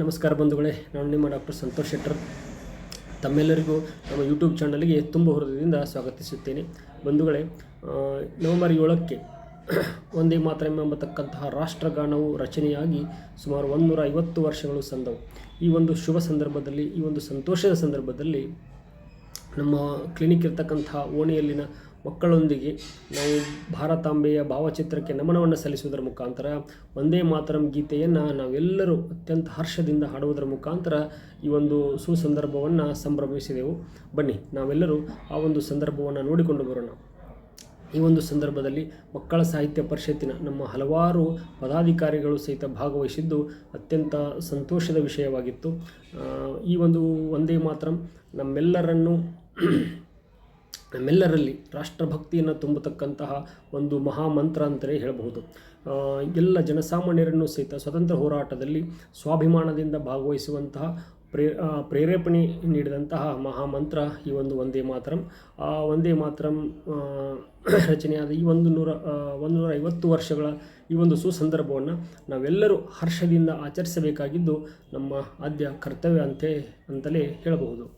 ನಮಸ್ಕಾರ ಬಂಧುಗಳೇ, ನಾನು ನಿಮ್ಮ ಡಾಕ್ಟರ್ ಸಂತೋಷ್ ಶೆಟ್ಟರ್. ತಮ್ಮೆಲ್ಲರಿಗೂ ನಮ್ಮ ಯೂಟ್ಯೂಬ್ ಚಾನಲ್ಗೆ ತುಂಬ ಹೃದಯದಿಂದ ಸ್ವಾಗತಿಸುತ್ತೇನೆ. ಬಂಧುಗಳೇ ನವೆಂಬರ್ ಏಳಕ್ಕೆ ಒಂದೇ ಮಾತ್ರ ಎಂಬತಕ್ಕಂತಹ ರಾಷ್ಟ್ರಗಾನವು ರಚನೆಯಾಗಿ ಸುಮಾರು ಒಂದೂರ ಐವತ್ತು ವರ್ಷಗಳು ಸಂದವು. ಈ ಒಂದು ಶುಭ ಸಂದರ್ಭದಲ್ಲಿ, ಈ ಒಂದು ಸಂತೋಷದ ಸಂದರ್ಭದಲ್ಲಿ ನಮ್ಮ ಕ್ಲಿನಿಕ್ ಇರ್ತಕ್ಕಂಥ ಓಣಿಯಲ್ಲಿನ ಮಕ್ಕಳೊಂದಿಗೆ ನಾವು ಭಾರತಾಂಬೆಯ ಭಾವಚಿತ್ರಕ್ಕೆ ನಮನವನ್ನು ಸಲ್ಲಿಸುವುದರ ಮುಖಾಂತರ ಒಂದೇ ಮಾತರಂ ಗೀತೆಯನ್ನು ನಾವೆಲ್ಲರೂ ಅತ್ಯಂತ ಹರ್ಷದಿಂದ ಹಾಡುವುದರ ಮುಖಾಂತರ ಈ ಒಂದು ಸುಸಂದರ್ಭವನ್ನು ಸಂಭ್ರಮಿಸಿದೆವು. ಬನ್ನಿ, ನಾವೆಲ್ಲರೂ ಆ ಒಂದು ಸಂದರ್ಭವನ್ನು ನೋಡಿಕೊಂಡು ಬರೋಣ. ಈ ಒಂದು ಸಂದರ್ಭದಲ್ಲಿ ಮಕ್ಕಳ ಸಾಹಿತ್ಯ ಪರಿಷತ್ತಿನ ನಮ್ಮ ಹಲವಾರು ಪದಾಧಿಕಾರಿಗಳು ಸಹಿತ ಭಾಗವಹಿಸಿದ್ದು ಅತ್ಯಂತ ಸಂತೋಷದ ವಿಷಯವಾಗಿತ್ತು. ಈ ಒಂದು ಒಂದೇ ಮಾತ್ರ ನಮ್ಮೆಲ್ಲರನ್ನು ನಮ್ಮೆಲ್ಲರಲ್ಲಿ ರಾಷ್ಟ್ರಭಕ್ತಿಯನ್ನು ತುಂಬತಕ್ಕಂತಹ ಒಂದು ಮಹಾಮಂತ್ರ ಅಂತಲೇ ಹೇಳಬಹುದು. ಎಲ್ಲ ಜನಸಾಮಾನ್ಯರನ್ನು ಸಹಿತ ಸ್ವತಂತ್ರ ಹೋರಾಟದಲ್ಲಿ ಸ್ವಾಭಿಮಾನದಿಂದ ಭಾಗವಹಿಸುವಂತಹ ಪ್ರೇ ಪ್ರೇರೇಪಣೆ ನೀಡಿದಂತಹ ಮಹಾಮಂತ್ರ ಈ ಒಂದು ಒಂದೇ ಮಾತರಂ. ಆ ಒಂದೇ ಮಾತರಂ ರಚನೆಯಾದ ಈ ಒಂದು ನೂರ ಒಂದು ನೂರ ಐವತ್ತು ವರ್ಷಗಳ ಈ ಒಂದು ಸುಸಂದರ್ಭವನ್ನು ನಾವೆಲ್ಲರೂ ಹರ್ಷದಿಂದ ಆಚರಿಸಬೇಕಾಗಿದ್ದು ನಮ್ಮ ಆದ್ಯ ಕರ್ತವ್ಯ ಅಂತೆ, ಅಂತಲೇ ಹೇಳಬಹುದು.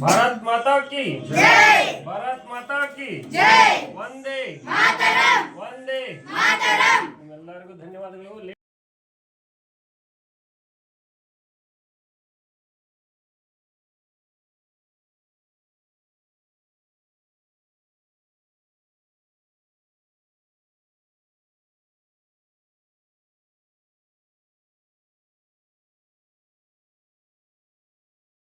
ಭಾರತ್ ಮಾತಾ ಕಿ ಭಾರತ್ ಮಾತಾ ಕಿ ಒಂದೇ ಒಂದೇ ನಿಮ್ಮೆಲ್ಲರಿಗೂ ಧನ್ಯವಾದಗಳು